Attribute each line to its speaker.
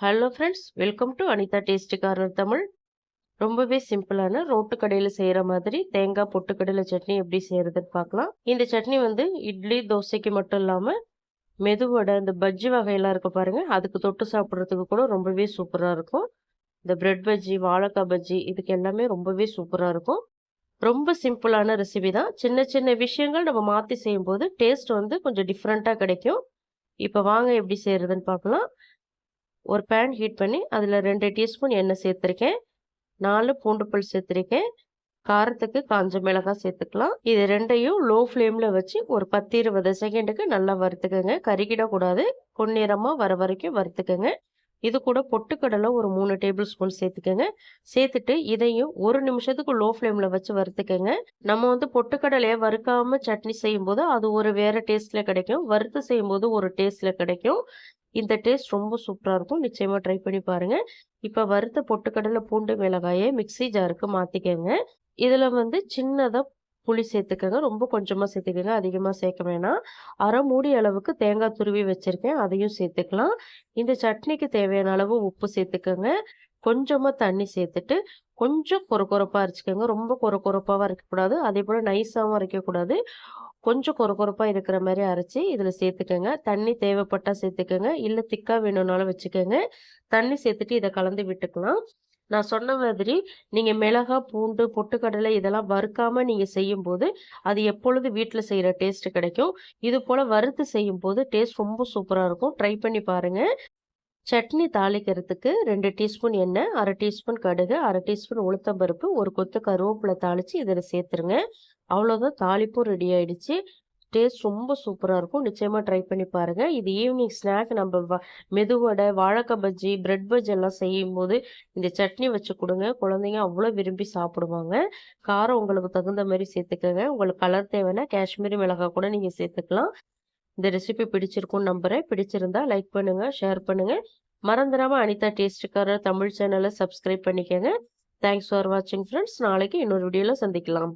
Speaker 1: Hello friends welcome to Anitha tasty corner Tamil ரொம்பவே சிம்பிளான road கடையில் செய்கிற மாதிரி தேங்காய் பொட்டுக்கடலை சட்னி எப்படி செய்கிறதுன்னு பார்க்கலாம். இந்த சட்னி வந்து இட்லி தோசைக்கு மட்டும் இல்லாமல் மெதுவடை இந்த பஜ்ஜி வகையெல்லாம் இருக்க பாருங்கள் அதுக்கு தொட்டு சாப்பிட்றதுக்கு கூட ரொம்பவே சூப்பராக இருக்கும். இந்த பிரெட் பஜ்ஜி வாழைக்காய் பஜ்ஜி இதுக்கு எல்லாமே ரொம்பவே சூப்பராக இருக்கும். ரொம்ப சிம்பிளான ரெசிபி தான். சின்ன சின்ன விஷயங்கள் நம்ம மாற்றி செய்யும்போது டேஸ்ட் வந்து கொஞ்சம் டிஃப்ரெண்ட்டாக கிடைக்கும். இப்போ வாங்க எப்படி செய்கிறதுன்னு பார்க்கலாம். ஒரு பேன் ஹீட் பண்ணி அதில் ரெண்டு டீஸ்பூன் எண்ணெய் சேர்த்துருக்கேன். நாலு பூண்டு பல் சேர்த்துருக்கேன். காரத்துக்கு காஞ்ச மிளகாய் சேர்த்துக்கலாம். இது ரெண்டையும் லோ ஃப்ளேமில் வச்சு ஒரு பத்து இருபது செகண்டுக்கு நல்லா வறுத்துக்கோங்க. கருகிடக்கூடாது. பொன்னிறமாக வர வரைக்கும் வறுத்துக்கோங்க. இது கூட பொட்டுக்கடலை ஒரு மூணு டேபிள் ஸ்பூன் சேர்த்துக்கோங்க. சேர்த்துட்டு இதையும் ஒரு நிமிஷத்துக்கு லோ ஃப்ளேமில் வச்சு வறுத்துக்கோங்க. நம்ம வந்து பொட்டுக்கடலையை வறுக்காமல் சட்னி செய்யும்போது அது ஒரு வேறு டேஸ்ட்டில் கிடைக்கும். வறுத்து செய்யும்போது ஒரு டேஸ்ட்டில் கிடைக்கும். இந்த டேஸ்ட் ரொம்ப சூப்பராக இருக்கும். நிச்சயமாக ட்ரை பண்ணி பாருங்கள் இப்போ வறுத்த பொட்டுக்கடலை பூண்டு மிளகாயை மிக்சி ஜாருக்கு மாற்றிக்கோங்க இதில் வந்து சின்னதாக புளி சேர்த்துக்கோங்க. ரொம்ப கொஞ்சமாக சேர்த்துக்கோங்க. அதிகமாக சேர்க்க வேணாம். அரை மூடி அளவுக்கு தேங்காய் துருவி வச்சுருக்கேன். அதையும் சேர்த்துக்கலாம். இந்த சட்னிக்கு தேவையான அளவு உப்பு சேர்த்துக்கோங்க. கொஞ்சமாக தண்ணி சேர்த்துட்டு கொஞ்சம் கொர கொரப்பாக அரைச்சிக்கோங்க. ரொம்ப கொர கொரப்பாகவும் அரைக்கக்கூடாது. அதே போல் நைஸாகவும் அரைக்கக்கூடாது. கொஞ்சம் கொர கொரப்பாக இருக்கிற மாதிரி அரைச்சி இதில் சேர்த்துக்கோங்க. தண்ணி தேவைப்பட்டால் சேர்த்துக்கோங்க. இல்லை திக்காக வேணும்னாலும் வச்சுக்கோங்க. தண்ணி சேர்த்துட்டு இதை கலந்து விட்டுக்கலாம். நான் சொன்ன மாதிரி நீங்கள் மிளகா பூண்டு பொட்டுக்கடலை இதெல்லாம் வறுக்காமல் நீங்கள் செய்யும்போது அது எப்பொழுது வீட்டில் செய்கிற டேஸ்ட் கிடைக்கும். இது போல் வறுத்து செய்யும்போது டேஸ்ட் ரொம்ப சூப்பராக இருக்கும். ட்ரை பண்ணி பாருங்கள் சட்னி தாளிக்கிறதுக்கு ரெண்டு டீஸ்பூன் எண்ணெய் அரை டீஸ்பூன் கடுகு அரை டீஸ்பூன் உளுத்தம்பருப்பு ஒரு கொத்து கருவேப்பிலை தாளித்து இதில் சேர்த்துருங்க. அவ்வளோதான் தாளிப்பும் ரெடி ஆகிடுச்சு டேஸ்ட் ரொம்ப சூப்பராக இருக்கும். நிச்சயமாக ட்ரை பண்ணி பாருங்கள் இது ஈவினிங் ஸ்நாக் நம்ம வ மெதுவடை வாழைக்காய் பஜ்ஜி பிரெட் பஜ்ஜி எல்லாம் செய்யும்போது இந்த சட்னி வச்சு கொடுங்க. குழந்தைங்க அவ்வளோ விரும்பி சாப்பிடுவாங்க. காரம் உங்களுக்கு தகுந்த மாதிரி சேர்த்துக்கோங்க. உங்களுக்கு கலர் தேவைன்னா காஷ்மீரி மிளகாய் கூட நீங்கள் சேர்த்துக்கலாம். இந்த ரெசிபி பிடிச்சிருக்கும்னு நம்புகிறேன் பிடிச்சிருந்தா லைக் பண்ணுங்கள் ஷேர் பண்ணுங்கள் மறந்துடாமல் அனிதா டேஸ்ட்டுக்காரர் தமிழ் சேனலை சப்ஸ்கிரைப் பண்ணிக்கோங்க. தேங்க்ஸ் ஃபார் வாட்சிங் ஃப்ரெண்ட்ஸ் நாளைக்கு இன்னொரு வீடியோவில் சந்திக்கலாம்.